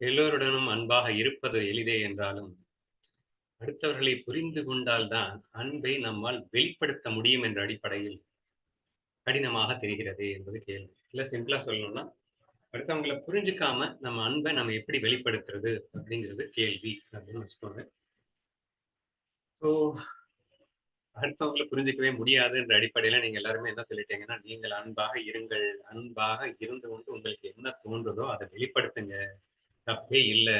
எல்லோருடனும் அன்பாக இருப்பது எளிதே என்றாலும் அடுத்தவர்களை புரிந்து கொண்டால்தான் அன்பை நம்மால் வெளிப்படுத்த முடியும் என்ற அடிப்படையில் கடினமாக தெரிகிறது என்பது கேள்வி. இல்ல சிம்பிளா சொல்லணும்னா அடுத்தவங்களை புரிஞ்சுக்காம நம்ம அன்பை நம்ம எப்படி வெளிப்படுத்துறது அப்படிங்கிறது கேள்வி அப்படின்னு வச்சுக்கோங்க ஸோ அடுத்தவங்களை புரிஞ்சுக்கவே முடியாது என்ற அடிப்படையில நீங்க எல்லாருமே என்ன சொல்லிட்டீங்கன்னா நீங்கள் அன்பாக இருங்கள் அன்பாக இருந்து கொண்டு உங்களுக்கு என்ன தோன்றுதோ அதை வெளிப்படுத்துங்க. தப்பே இல்லை.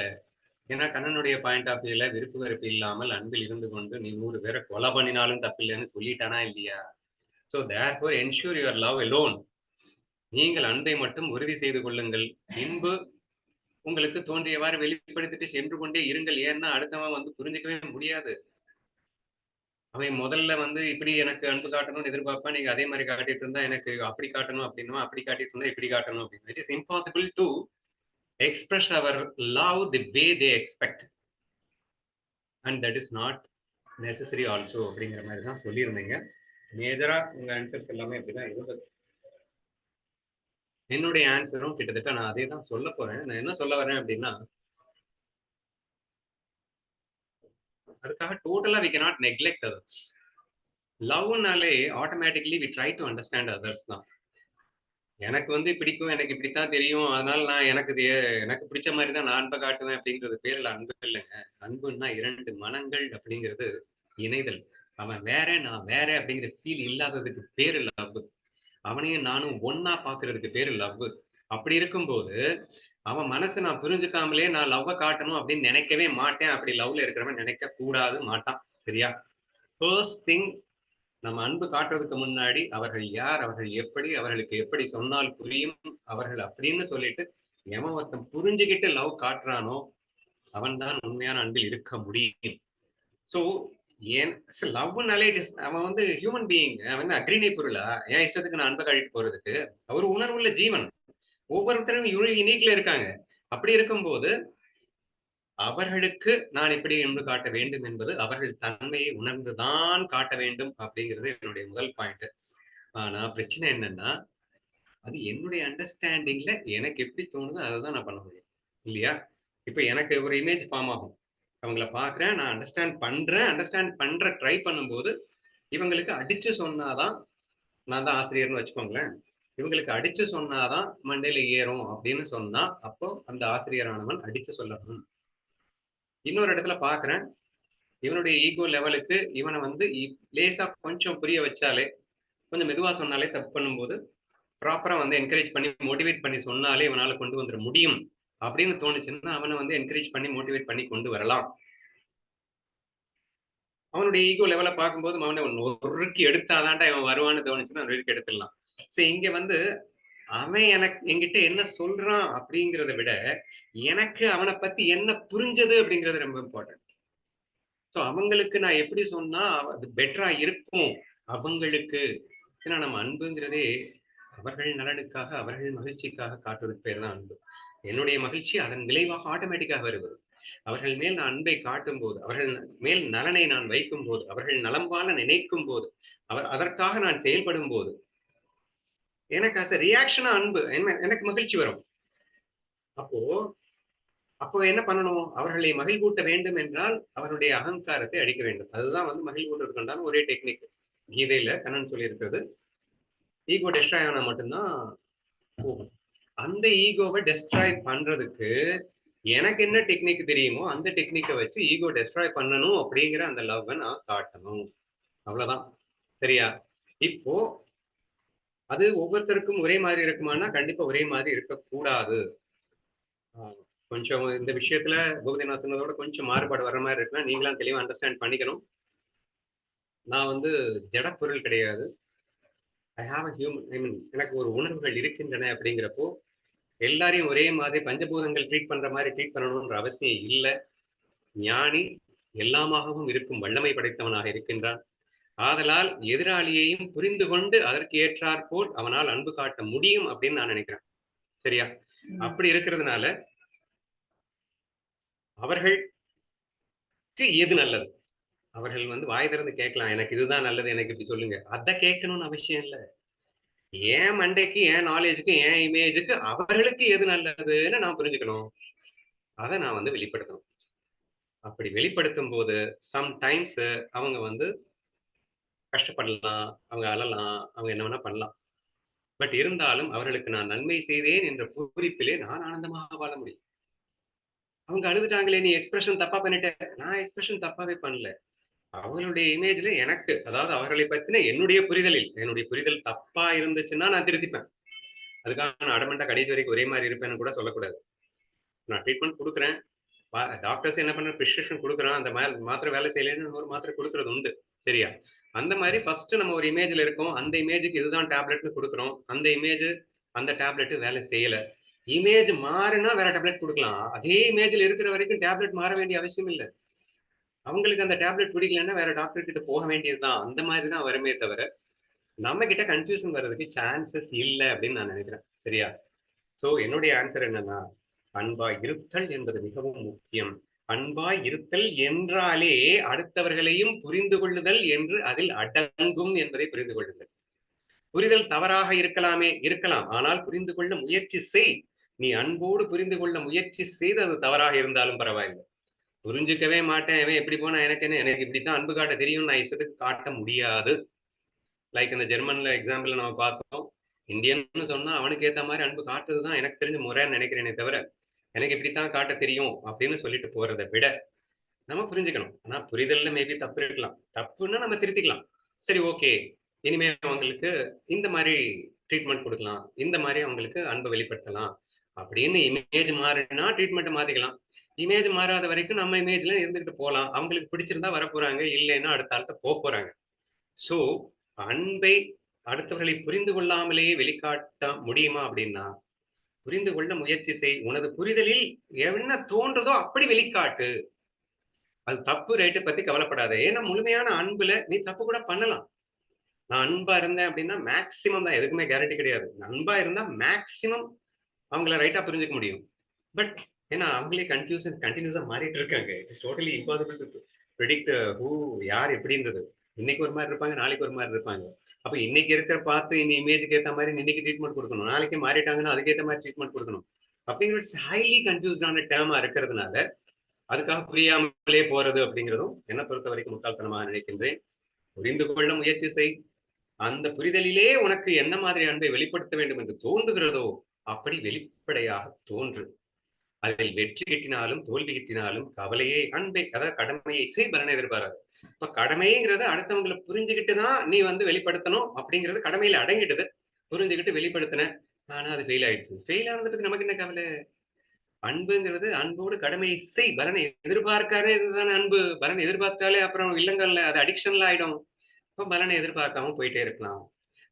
ஏன்னா கண்ணனுடைய பாயிண்ட் ஆஃப் வியூல விருப்பு வெறுப்பு இல்லாமல் அன்பில் இருந்து கொண்டு நீ நூறு பேரை கொலை பண்ணினாலும் தப்பில்லைன்னு சொல்லிட்டானா இல்லையா? So therefore ensure your love alone நீங்கள் அன்பை மட்டும் உறுதி செய்து கொள்ளுங்கள். இன்பு உங்களுக்கு தோன்றியவாறு வெளிப்படுத்திட்டு சென்று கொண்டே இருங்கள். ஏன்னா அடுத்தவன் வந்து புரிஞ்சுக்கவே முடியாது. அவன் முதல்ல வந்து இப்படி எனக்கு அன்பு காட்டணும்னு எதிர்பார்ப்பான் நீங்க அதே மாதிரி காட்டிட்டு இருந்தா எனக்கு அப்படி காட்டணும் அப்படின்னா அப்படி காட்டிட்டு இருந்தா இப்படி காட்டணும் அப்படின்னு it is impossible to express our love the way they expect and that is not necessary also அப்படிங்கிற மாதிரி தான் சொல்லியிருந்தீங்க. மேஜரா உங்க ஆன்சர்ஸ் எல்லாமே அப்படிதான் இருந்தது. என்னுடைய ஆன்சரும் கிட்டத்தட்ட நான் அதே தான் சொல்ல போறேன். நான் என்ன சொல்ல வரேன் அப்படின்னா அதுக்காக டோட்டலா we cannot neglect others லவ்னாலே automatically we try to understand others தான். எனக்கு வந்து பிடிக்கும் எனக்கு இப்படித்தான் தெரியும். அதனால நான் எனக்கு இது எனக்கு பிடிச்ச மாதிரி தான் நான் அன்பை காட்டுவேன் அப்படிங்கிறது பேர்ல அன்பு இல்லைங்க. அன்புன்னா இரண்டு மனங்கள் அப்படிங்கிறது இணைதல். அவன் வேற நான் வேற அப்படிங்கிற ஃபீல் இல்லாததுக்கு பேரு லவ் அவனையும் நானும் ஒன்னா பாக்குறதுக்கு பேரு லவ் அப்படி இருக்கும்போது அவன் மனசு நான் புரிஞ்சுக்காமலே நான் லவ்வை காட்டணும் அப்படின்னு நினைக்கவே மாட்டேன். அப்படி லவ்ல இருக்கிறவன் நினைக்க கூடாது மாட்டான். சரியா? ஃபர்ஸ்ட் திங் நம்ம அன்பு காட்டுறதுக்கு முன்னாடி அவர்கள் யார் அவர்கள் எப்படி அவர்களுக்கு எப்படி சொன்னால் புரியும் அவர்கள் அப்படின்னு சொல்லிட்டு எவன் ஒருத்தன் புரிஞ்சுக்கிட்டு லவ் காட்டுறானோ அவன் தான் உண்மையான அன்பில் இருக்க முடியும். ஸோ ஏன் லவ்னாலே அவன் வந்து ஹியூமன் பீயிங் அவன் வந்து அக்ரிணை பொருளா? என் இஷ்டத்துக்கு நான் அன்பை கழிட்டு போறதுக்கு? அவர் உணர்வுள்ள ஜீவன். ஒவ்வொருத்தரும் யூனிக்ல இருக்காங்க. அப்படி இருக்கும்போது அவர்களுக்கு நான் இப்படி என்று காட்ட வேண்டும் என்பது அவர்கள் தன்மையை உணர்ந்துதான் காட்ட வேண்டும் அப்படிங்கிறது என்னுடைய முதல் பாயிண்ட் ஆனா பிரச்சனை என்னன்னா அது என்னுடைய அண்டர்ஸ்டாண்டிங்ல எனக்கு எப்படி தோணுதோ அதை தான் நான் பண்ண முடியும். இல்லையா? இப்ப எனக்கு ஒரு இமேஜ் ஃபார்ம் ஆகும். அவங்கள பாக்குறேன் நான் அண்டர்ஸ்டாண்ட் பண்றேன் அண்டர்ஸ்டாண்ட் பண்ற ட்ரை பண்ணும்போது இவங்களுக்கு அடிச்சு சொன்னாதான் நான் தான் ஆசிரியர்னு வச்சுக்கோங்களேன். இவங்களுக்கு அடிச்சு சொன்னாதான் மண்டையில ஏறும் அப்படின்னு சொன்னா அப்போ அந்த ஆசிரியரானவன் அடிச்சு சொல்லணும். இன்னொரு இடத்துல பாக்குறேன் இவனுடைய ஈகோ லெவலுக்கு இவனை வந்து லேசா கொஞ்சம் புரிய வச்சாலே கொஞ்சம் மெதுவா சொன்னாலே தப்பு பண்ணும்போது ப்ராப்பரா வந்து என்கரேஜ் பண்ணி மோட்டிவேட் பண்ணி சொன்னாலே இவனால கொண்டு வந்துட முடியும். அப்படின்னு தோணுச்சுன்னா அவனை வந்து என்கரேஜ் பண்ணி மோட்டிவேட் பண்ணி கொண்டு வரலாம். அவனுடைய ஈகோ லெவலை பார்க்கும்போது அவனை ஒருக்கி எடுத்தாதான்டா இவன் வருவான்னு தோணுச்சுன்னா ஒருக்கு எடுத்துடலாம். சரி இங்க வந்து அவன் எனக்கு என்கிட்ட என்ன சொல்றான் அப்படிங்கிறத விட எனக்கு அவனை பத்தி என்ன புரிஞ்சது அப்படிங்கிறது ரொம்ப இம்பார்ட்டன்ட் ஸோ அவங்களுக்கு நான் எப்படி சொன்னா அது பெட்டரா இருக்கும். அவங்களுக்கு ஏன்னா நம்ம அன்புங்கிறதே அவர்கள் நலனுக்காக அவர்கள் மகிழ்ச்சிக்காக காட்டுவதற்கு பேர் தான் அன்பு. என்னுடைய மகிழ்ச்சி அதன் விளைவாக ஆட்டோமேட்டிக்காக வருவது அவர்கள் மேல் நான் அன்பை காட்டும் போது அவர்கள் மேல் நலனை நான் வைக்கும் போது அவர்கள் நலம் வாழ நினைக்கும் போது அவர் அதற்காக நான் செயல்படும் போது எனக்கு அஸ் ரியாக்ஷனா அன்பு என்ன எனக்கு மகிழ்ச்சி வரும். அப்போ அப்போ என்ன பண்ணணும்? அவர்களை மகிழ்வூட்ட வேண்டும் என்றால் அவருடைய அகங்காரத்தை அடிக்க வேண்டும். அதுதான் வந்து மகிழ்வூட்டுறதுக்கு உண்டான ஒரே டெக்னிக் கீதையில கண்ணன் சொல்லியிருக்கிறது ஈகோ டெஸ்ட்ராய் ஆனா மட்டும்தான் போகும். அந்த ஈகோவை டெஸ்ட்ராய் பண்றதுக்கு எனக்கு என்ன டெக்னிக் தெரியுமோ அந்த டெக்னிக்கை வச்சு ஈகோ டெஸ்ட்ராய் பண்ணணும் அப்படிங்கிற அந்த லவ்வை நான் காட்டணும். அவ்வளவுதான். சரியா? இப்போ அது ஒவ்வொருத்தருக்கும் ஒரே மாதிரி இருக்குமானா கண்டிப்பா ஒரே மாதிரி இருக்கக்கூடாது. கொஞ்சம் இந்த விஷயத்துல பூபதி நான் சொன்னதோட கொஞ்சம் மாறுபாடு வர மாதிரி இருக்குன்னா நீங்களாம் தெளிவா அண்டர்ஸ்டாண்ட் பண்ணிக்கணும். நான் வந்து ஜடப்பொருள் கிடையாது. ஐ ஹாவ் அ ஹியூமன் ஐ மீன் எனக்கு ஒரு உணர்வுகள் இருக்கின்றன அப்படிங்கிறப்போ எல்லாரையும் ஒரே மாதிரி பஞ்சபூதங்கள் ட்ரீட் பண்ற மாதிரி ட்ரீட் பண்ணணும்ன்ற அவசியம் இல்லை. ஞானி எல்லாமாகவும் இருக்கும் வல்லமை படைத்தவனாக இருக்கின்றான். ஆதலால் எதிராளியையும் புரிந்து கொண்டு அதற்கு ஏற்றாற் போல் அவனால் அன்பு காட்ட முடியும் அப்படின்னு நான் நினைக்கிறேன். சரியா? அப்படி இருக்கிறதுனால அவர்களுக்கு எது நல்லது? அவர்கள் வந்து வாய் திறந்து கேட்கலாம். எனக்கு இதுதான் நல்லது எனக்கு இப்படி சொல்லுங்க. அதை கேட்கணும்னு அவசியம் இல்லை. என் மண்டைக்கு என் நாலேஜுக்கு என் இமேஜுக்கு அவர்களுக்கு எது நல்லதுன்னு நான் புரிஞ்சுக்கணும். அத நான் வந்து வெளிப்படுத்தணும். அப்படி வெளிப்படுத்தும்போது சம்டைம்ஸ் அவங்க வந்து கஷ்டப்படலாம், அவங்க அழலாம், அவங்க என்ன வேணா பண்ணலாம். பட் இருந்தாலும் அவர்களுக்கு நான் நன்மை செய்தேன் என்ற பூரிப்பிலே நான் ஆனந்தமாக வாழ முடியும். அவங்க அழுதுட்டாங்களே! நீ எக்ஸ்பிரஷன் தப்பா பண்ணிட்ட. நான் எக்ஸ்பிரஷன் தப்பாவே பண்ணல. அவங்களுடைய இமேஜ்ல எனக்கு அதாவது அவர்களை பத்தின என்னுடைய புரிதலில், என்னுடைய புரிதல் தப்பா இருந்துச்சுன்னா நான் திருத்திப்பேன். அதுக்காக நான் அடமெண்டா கடைசி வரைக்கும் ஒரே மாதிரி இருப்பேன்னு கூட சொல்லக்கூடாது. நான் ட்ரீட்மெண்ட் குடுக்குறேன். டாக்டர்ஸ் என்ன பண்ண பிரிஸ்கிரிப்ஷன் குடுக்குறான். அந்த மாதிரி மாத்திரை வேலை செய்யலைன்னு ஒரு மாத்திரை கொடுக்கறது உண்டு. சரியா? அந்த மாதிரி ஃபர்ஸ்ட் நம்ம ஒரு இமேஜ்ல இருக்கோம். அந்த இமேஜுக்கு இதுதான் டேப்லெட்னு கொடுக்குறோம் அந்த இமேஜ் அந்த டேப்லெட் வேலை செய்யல. இமேஜ் மாறுனா வேற டேப்லெட் கொடுக்கலாம் அதே இமேஜ்ல இருக்கிற வரைக்கும் டேப்லெட் மாற வேண்டிய அவசியம் இல்லை அவங்களுக்கு அந்த டேப்லெட் பிடிக்கலன்னா வேற டாக்டர் கிட்ட போக வேண்டியது தான். அந்த மாதிரி தான் வருமே தவிர, நம்ம கிட்ட கன்ஃப்யூஷன் வர்றதுக்கு சான்சஸ் இல்லை அப்படின்னு நான் நினைக்கிறேன். சரியா? ஸோ என்னுடைய ஆன்சர் என்னன்னா, அன்பாய் இருத்தல் என்பது மிகவும் முக்கியம். அன்பாய் இருத்தல் என்றாலே அடுத்தவர்களையும் புரிந்து கொள்ளுதல் என்று அதில் அடங்கும் என்பதை புரிந்து கொள்ளுங்கள். புரிதல் தவறாக இருக்கலாமே இருக்கலாம். ஆனால் புரிந்து கொள்ள முயற்சி செய். நீ அன்போடு புரிந்து கொள்ள முயற்சி செய்து அது தவறாக இருந்தாலும் பரவாயில்லை புரிஞ்சுக்கவே மாட்டேன். இவன் எப்படி போனா எனக்கு என்ன? எனக்கு இப்படித்தான் அன்பு காட்ட தெரியும்னு நான் இஷ்டத்துக்கு காட்ட முடியாது. லைக் இந்த ஜெர்மன்ல எக்ஸாம்பிள் நம்ம பார்த்தோம். இந்தியன்னு சொன்னா அவனுக்கு ஏத்த மாதிரி அன்பு காட்டுறதுதான் எனக்கு தெரிஞ்ச முறைன்னு நினைக்கிறேனே தவிர, எனக்கு இப்படித்தான் காட்ட தெரியும் அப்படின்னு சொல்லிட்டு போறதை விட, நம்ம புரிஞ்சுக்கணும். ஆனா புரிதல்ல மேபி தப்பு இருக்கலாம். தப்புன்னா நம்ம திருத்திக்கலாம். சரி ஓகே. இனிமே அவங்களுக்கு இந்த மாதிரி ட்ரீட்மெண்ட் கொடுக்கலாம் இந்த மாதிரி அவங்களுக்கு அன்பை வெளிப்படுத்தலாம். அப்படின்னு இமேஜ் மாறினா ட்ரீட்மெண்ட் மாத்திக்கலாம். இமேஜ் மாறாத வரைக்கும் நம்ம இமேஜ்ல இருந்துகிட்டு போலாம். அவங்களுக்கு பிடிச்சிருந்தா வரப்போறாங்க. இல்லைன்னா அடுத்த ஆள்கிட்ட போறாங்க சோ அன்பை அடுத்தவர்களை புரிந்து கொள்ளாமலேயே வெளிக்காட்ட முடியுமா அப்படின்னா, புரிந்து கொள்ள முயற்சி செய். உனது புரிதலில் என்ன தோன்றதோ அப்படி வெளிக்காட்டு. அது தப்பு, ரைட்ட பத்தி கவலைப்படாத. ஏன்னா முழுமையான அன்புல நீ தப்பு கூட பண்ணலாம். நான் அன்பா இருந்தேன் அப்படின்னா மேக்சிமம் தான். எதுக்குமே கேரண்டி கிடையாது. அன்பா இருந்தா மேக்சிமம் அவங்கள ரைட்டா புரிஞ்சுக்க முடியும். பட் ஏன்னா அவங்களே கன்ஃப்யூஷன் கன்டினியூஸா மாறிட்டு இருக்காங்க. It's totally impossible to predict who யார் எப்படின்றது. இன்னைக்கு ஒரு மாதிரி இருப்பாங்க, நாளைக்கு ஒரு மாதிரி இருப்பாங்க. அப்ப இன்னைக்கு இருக்கிற பார்த்து இந்த இமேஜ்க்கு ஏத்த மாதிரி இன்னைக்கு ட்ரீட்மெண்ட் கொடுக்கணும் நாளைக்கு மாறிட்டாங்கன்னா அதுக்கேற்ற மாதிரி ட்ரீட்மெண்ட் கொடுக்கணும் அப்படிங்கிற இட்ஸ் ஹைலி கன்ஃபியூஸ்டான டேர்மா இருக்கிறதுனால, அதுக்காக புரியாமலே போறது அப்படிங்கிறதும் என்ன பொறுத்தவரைக்கும் முட்டாள்தனமாக நினைக்கின்றேன். புரிந்து கொள்ள முயற்சி செய். அந்த புரிதலிலே உனக்கு என்ன மாதிரி அன்பை வெளிப்படுத்த வேண்டும் என்று தோன்றுகிறதோ, அப்படி வெளிப்படையாக தோன்று. அதில் வெற்றி கிட்டினாலும், தோல்வி கிட்டினாலும் கவலையே அன்பை அதாவது கடமையை செய் பலனை எதிர்பாராது. இப்ப கடமைங்கிறது அடுத்தவங்கள புரிஞ்சுக்கிட்டு தான் நீ வந்து வெளிப்படுத்தணும் அப்படிங்கிறது கடமையில அடங்கிட்டது புரிஞ்சுக்கிட்டு வெளிப்படுத்தின. ஆனா அது ஃபெயில் ஆயிடுச்சு. ஃபெயில் ஆனதுக்கு நமக்கு என்ன கவலை? அன்புங்கிறது அன்போடு கடமையை செய். பலனை எதிர்பார்க்காதே இதுதானே அன்பு. பலனை எதிர்பார்த்தாலே அப்புறம் இல்லங்கள்ல அது அடிக்ஷன்ல ஆயிடும். இப்போ பலனை எதிர்பார்க்காம போயிட்டே இருக்கலாம்.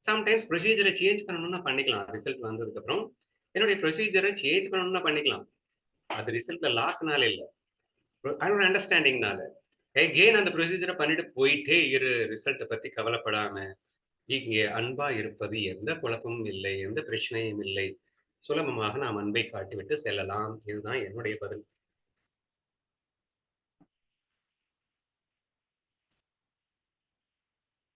சம்டைம்ஸ் ப்ரொசீஜரை சேஞ்ச் பண்ணணும்னா பண்ணிக்கலாம். ரிசல்ட் வந்ததுக்கு அப்புறம். என்னுடைய ப்ரொசீஜரை சேஞ்ச் பண்ணணும்னா பண்ணிக்கலாம். அது ரிசல்ட்ல லாக்னால இல்ல. அதோட அண்டர்ஸ்டாண்டிங்னால. எகெயின் அந்த ப்ரொசீஜரை பண்ணிட்டு போயிட்டே இரு. ரிசல்ட்டை பத்தி கவலைப்படாம. இங்கே அன்பா இருப்பது எந்த குழப்பமும் இல்லை. எந்த பிரச்சனையும் இல்லை. சுலபமாக நாம் அன்பை காட்டிவிட்டு செல்லலாம். இதுதான் என்னுடைய பதில்.